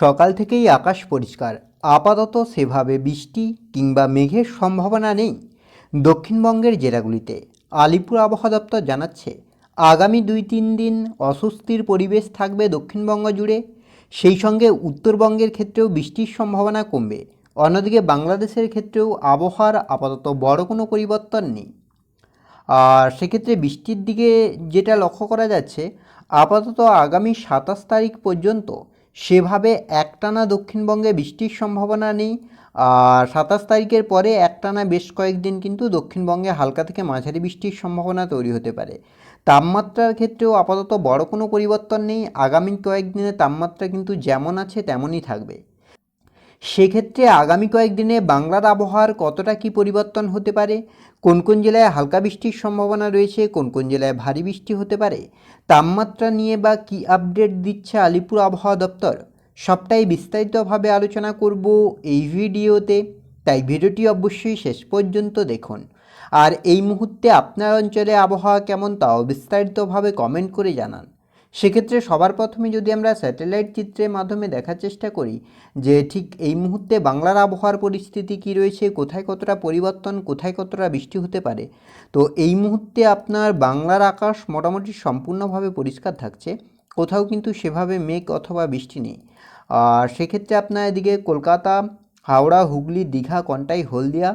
সকাল থেকেই আকাশ পরিষ্কার। আপাতত সেভাবে বৃষ্টি কিংবা মেঘের সম্ভাবনা নেই দক্ষিণবঙ্গের জেলাগুলিতে। আলিপুর আবহাওয়া দপ্তর জানাচ্ছে, আগামী দুই তিন দিন অস্বস্তির পরিবেশ থাকবে দক্ষিণবঙ্গ জুড়ে। সেই সঙ্গে উত্তরবঙ্গের ক্ষেত্রেও বৃষ্টির সম্ভাবনা কমবে। অন্যদিকে বাংলাদেশের ক্ষেত্রেও আবহাওয়ার আপাতত বড় কোনো পরিবর্তন নেই। আর সেক্ষেত্রে বৃষ্টির দিকে যেটা লক্ষ্য করা যাচ্ছে, আপাতত আগামী সাতাশ তারিখ পর্যন্ত সেভাবে একটানা দক্ষিণবঙ্গে বৃষ্টির সম্ভাবনা নেই। আর সাতাশ তারিখের পরে একটানা বেশ কয়েকদিন কিন্তু দক্ষিণবঙ্গে হালকা থেকে মাঝারি বৃষ্টির সম্ভাবনা তৈরি হতে পারে। তাপমাত্রার ক্ষেত্রেও আপাতত বড় কোনো পরিবর্তন নেই। আগামী কয়েকদিনে তাপমাত্রা কিন্তু যেমন আছে, তেমনই থাকবে। সেক্ষেত্রে আগামী কয়েকদিনে বাংলার আবহাওয়ার কতটা কি পরিবর্তন হতে পারে? কোন কোন জেলায় হালকা বৃষ্টির সম্ভাবনা রয়েছে? কোন কোন জেলায় ভারী বৃষ্টি হতে পারে? তাপমাত্রা নিয়ে বা কি আপডেট দিচ্ছে আলিপুর আবহাওয়া দপ্তর? সবটাই বিস্তারিতভাবে আলোচনা করব এই ভিডিওতে। তাই ভিডিওটি অবশ্যই শেষ পর্যন্ত দেখুন। আর এই মুহূর্তে আপনার অঞ্চলে আবহাওয়া কেমন তাও বিস্তারিতভাবে কমেন্ট করে জানান। সেক্ষেত্রে সবার প্রথমে যদি আমরা স্যাটেলাইট চিত্রের মাধ্যমে দেখার চেষ্টা করি যে ঠিক এই মুহূর্তে বাংলার আবহাওয়ার পরিস্থিতি কী রয়েছে, কোথায় কতটা পরিবর্তন, কোথায় কতটা বৃষ্টি হতে পারে, তো এই মুহূর্তে আপনার বাংলার আকাশ মোটামুটি সম্পূর্ণভাবে পরিষ্কার থাকছে, কোথাও কিন্তু সেভাবে মেঘ অথবা বৃষ্টি নেই। আর সেক্ষেত্রে আপনার এদিকে কলকাতা, হাওড়া, হুগলি, দীঘা, কন্টাই, হলদিয়া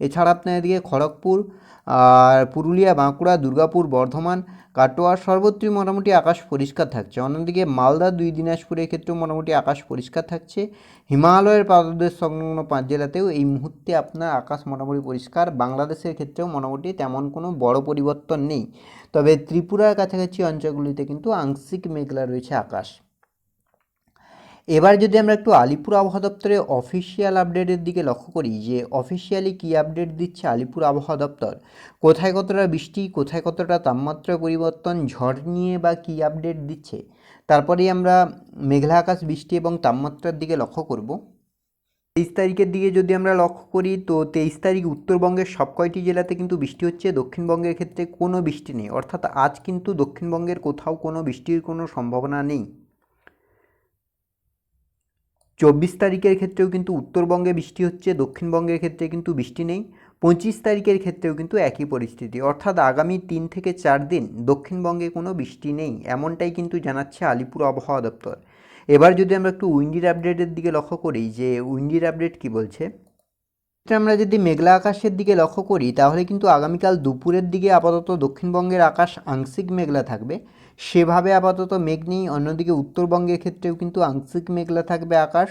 এছাড়া আপনার এদিকে খড়গপুর, আর পুরুলিয়া, বাঁকুড়া, দুর্গাপুর, বর্ধমান কাটোয়া সর্বত্রই মোটামুটি আকাশ পরিষ্কার থাকছে। অন্যদিকে মালদা, দুই দিনাজপুরের ক্ষেত্রেও মোটামুটি আকাশ পরিষ্কার থাকছে। হিমালয়ের পাদদেশ সংলগ্ন পাঁচ জেলাতেও এই মুহূর্তে আপনার আকাশ মোটামুটি পরিষ্কার। বাংলাদেশের ক্ষেত্রেও মোটামুটি তেমন কোনো বড় পরিবর্তন নেই। তবে ত্রিপুরার কাছাকাছি অঞ্চলগুলিতে কিন্তু আংশিক মেঘলা রয়েছে আকাশ। এবার যদি আমরা একটু আলিপুর আবহাওয়া দপ্তরের অফিসিয়াল আপডেটের দিকে লক্ষ্য করি যে অফিসিয়ালি কী আপডেট দিচ্ছে আলিপুর আবহাওয়া দপ্তর? কোথায় কতটা বৃষ্টি, কোথায় কতটা তাপমাত্রা পরিবর্তন, ঝড় নিয়ে বা কী আপডেট দিচ্ছে? তারপরেই আমরা মেঘলা আকাশ, বৃষ্টি এবং তাপমাত্রার দিকে লক্ষ্য করব। তেইশ তারিখের দিকে যদি আমরা লক্ষ্য করি, তো তেইশ তারিখ উত্তরবঙ্গের সব কয়টি জেলাতে কিন্তু বৃষ্টি হচ্ছে, দক্ষিণবঙ্গের ক্ষেত্রে কোনো বৃষ্টি নেই। অর্থাৎ আজ কিন্তু দক্ষিণবঙ্গের কোথাও কোনো বৃষ্টির কোনো সম্ভাবনা নেই। চব্বিশ তারিখের ক্ষেত্রেও কিন্তু উত্তরবঙ্গে বৃষ্টি হচ্ছে, দক্ষিণবঙ্গের ক্ষেত্রে কিন্তু বৃষ্টি নেই, পঁচিশ তারিখের ক্ষেত্রেও কিন্তু একই পরিস্থিতি। অর্থাৎ আগামী তিন থেকে চার দিন দক্ষিণবঙ্গে কোনো বৃষ্টি নেই, এমনটাই কিন্তু জানাচ্ছে আলিপুর আবহাওয়া দপ্তর। এবার যদি আমরা একটু উইন্ডির আপডেটের দিকে লক্ষ্য করি, যে উইন্ডির আপডেট কি বলছে? আমরা যদি মেঘলা আকাশের দিকে লক্ষ্য করি, তাহলে কিন্তু আগামীকাল দুপুরের দিকে আপাতত দক্ষিণবঙ্গের আকাশ আংশিক মেঘলা থাকবে। সেভাবে আপাতত মেঘ নেই, অন্যদিকে উত্তরবঙ্গের ক্ষেত্রেও কিন্তু আংশিক মেঘলা থাকবে আকাশ।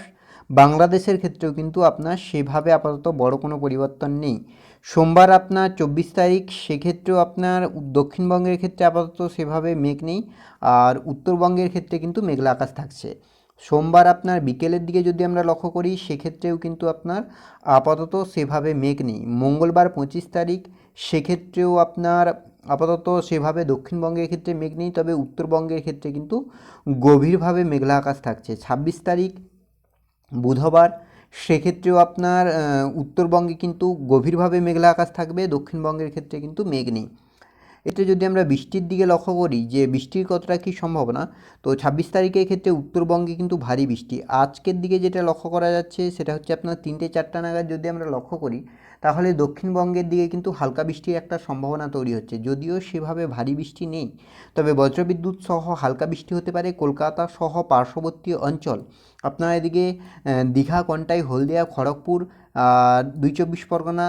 বাংলাদেশের ক্ষেত্রেও কিন্তু আপনার সেভাবে আপাতত বড় কোনো পরিবর্তন নেই। সোমবার আপনার চব্বিশ তারিখ, সেক্ষেত্রেও আপনার দক্ষিণবঙ্গের ক্ষেত্রে আপাতত সেভাবে মেঘ নেই, আর উত্তরবঙ্গের ক্ষেত্রে কিন্তু মেঘলা আকাশ থাকছে। সোমবার আপনার বিকেলের দিকে যদি আমরা লক্ষ্য করি, সেক্ষেত্রেও কিন্তু আপনার আপাতত সেভাবে মেঘ নেই। মঙ্গলবার পঁচিশ তারিখ, সেক্ষেত্রেও আপনার আপাতত সেভাবে দক্ষিণবঙ্গের ক্ষেত্রে মেঘ নেই, তবে উত্তরবঙ্গের ক্ষেত্রে কিন্তু গভীরভাবে মেঘলা আকাশ থাকছে। ছাব্বিশ তারিখ, বুধবার, সেক্ষেত্রেও আপনার উত্তরবঙ্গে কিন্তু গভীরভাবে মেঘলা আকাশ থাকবে, দক্ষিণবঙ্গের ক্ষেত্রে কিন্তু মেঘ নেই। এতে যদি আমরা বৃষ্টির দিকে লক্ষ্য করি যে বৃষ্টির কতটা কী সম্ভাবনা, তো ছাব্বিশ তারিখের ক্ষেত্রে উত্তরবঙ্গে কিন্তু ভারী বৃষ্টি। আজকের দিকে যেটা লক্ষ্য করা যাচ্ছে সেটা হচ্ছে আপনার তিনটে চারটা নাগাদ যদি আমরা লক্ষ্য করি, তাহলে দক্ষিণবঙ্গের দিকে কিন্তু হালকা বৃষ্টির একটা সম্ভাবনা তৈরি হচ্ছে। যদিও সেভাবে ভারী বৃষ্টি নেই, তবে বজ্রবিদ্যুৎ সহ হালকা বৃষ্টি হতে পারে কলকাতা সহ পার্শ্ববর্তী অঞ্চল। আপনার এদিকে দীঘা, কন্টাই, হলদিয়া, খড়গপুর দুই চব্বিশ পরগনা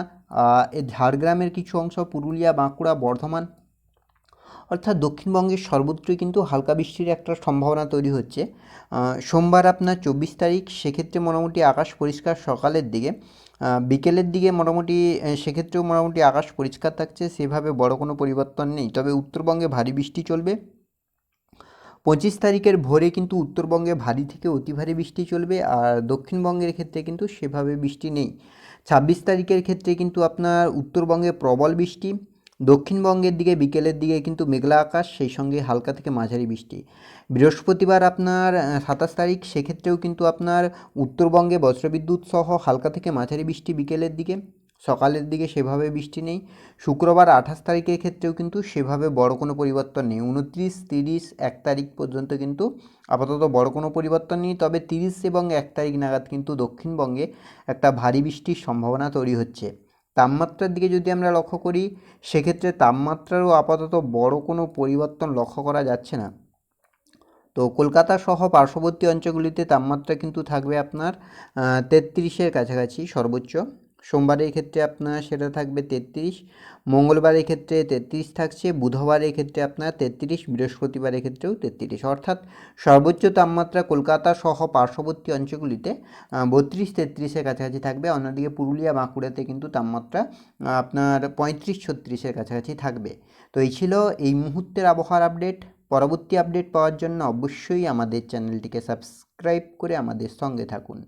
ঝাড়গ্রামের কিছু অংশ, পুরুলিয়া, বাঁকুড়া, বর্ধমান অর্থাৎ দক্ষিণবঙ্গের সর্বত্রই কিন্তু হালকা বৃষ্টির একটা সম্ভাবনা তৈরি হচ্ছে। সোমবার আপনার চব্বিশ তারিখ, সেক্ষেত্রে মোটামুটি আকাশ পরিষ্কার সকালের দিকে। বিকেলের দিকে মোটামুটি সেক্ষেত্রেও মোটামুটি আকাশ পরিষ্কার থাকছে, সেভাবে বড় কোনো পরিবর্তন নেই। তবে উত্তরবঙ্গে ভারী বৃষ্টি চলবে। পঁচিশ তারিখের ভোরে কিন্তু উত্তরবঙ্গে ভারী থেকে অতি ভারী বৃষ্টি চলবে, আর দক্ষিণবঙ্গের ক্ষেত্রে কিন্তু সেভাবে বৃষ্টি নেই। ছাব্বিশ তারিখের ক্ষেত্রে কিন্তু আপনার উত্তরবঙ্গে প্রবল বৃষ্টি দক্ষিণবঙ্গের দিকে, বিকেলের দিকে কিন্তু মেঘলা আকাশ, সেই সঙ্গে হালকা থেকে মাঝারি বৃষ্টি। বৃহস্পতিবার আপনার সাতাশ তারিখ, সেক্ষেত্রেও কিন্তু আপনার উত্তরবঙ্গে বজ্রবিদ্যুৎ সহ হালকা থেকে মাঝারি বৃষ্টি বিকেলের দিকে। সকালের দিকে সেভাবে বৃষ্টি নেই। শুক্রবার আঠাশ তারিখের ক্ষেত্রেও কিন্তু সেভাবে বড় কোনো পরিবর্তন নেই। উনত্রিশ, তিরিশ, এক তারিখ পর্যন্ত কিন্তু আপাতত বড় কোনো পরিবর্তন নেই। তবে তিরিশ এবং এক তারিখ নাগাদ কিন্তু দক্ষিণবঙ্গে একটা ভারী বৃষ্টির সম্ভাবনা তৈরি হচ্ছে। তাপমাত্রার দিকে যদি আমরা লক্ষ্য করি, সেক্ষেত্রে তাপমাত্রারও আপাতত বড় কোনো পরিবর্তন লক্ষ্য করা যাচ্ছে না। তো কলকাতা সহ পার্শ্ববর্তী অঞ্চলগুলিতে তাপমাত্রা কিন্তু থাকবে আপনার তেত্রিশের কাছাকাছি সর্বোচ্চ। সোমবারের ক্ষেত্রে আপনার সেটা থাকবে তেত্রিশ, মঙ্গলবারের ক্ষেত্রে তেত্রিশ থাকছে, বুধবারের ক্ষেত্রে আপনার তেত্রিশ, বৃহস্পতিবারের ক্ষেত্রেও তেত্রিশ। অর্থাৎ সর্বোচ্চ তাপমাত্রা কলকাতা সহ পার্শ্ববর্তী অঞ্চলগুলিতে বত্রিশ, তেত্রিশের কাছাকাছি থাকবে। অন্যদিকে পুরুলিয়া, বাঁকুড়াতে কিন্তু তাপমাত্রা আপনার পঁয়ত্রিশ, ছত্রিশের কাছাকাছি থাকবে। তো এই ছিল এই মুহূর্তের আবহাওয়ার আপডেট। পরবর্তী আপডেট পাওয়ার জন্য অবশ্যই আমাদের চ্যানেলটিকে সাবস্ক্রাইব করে আমাদের সঙ্গে থাকুন।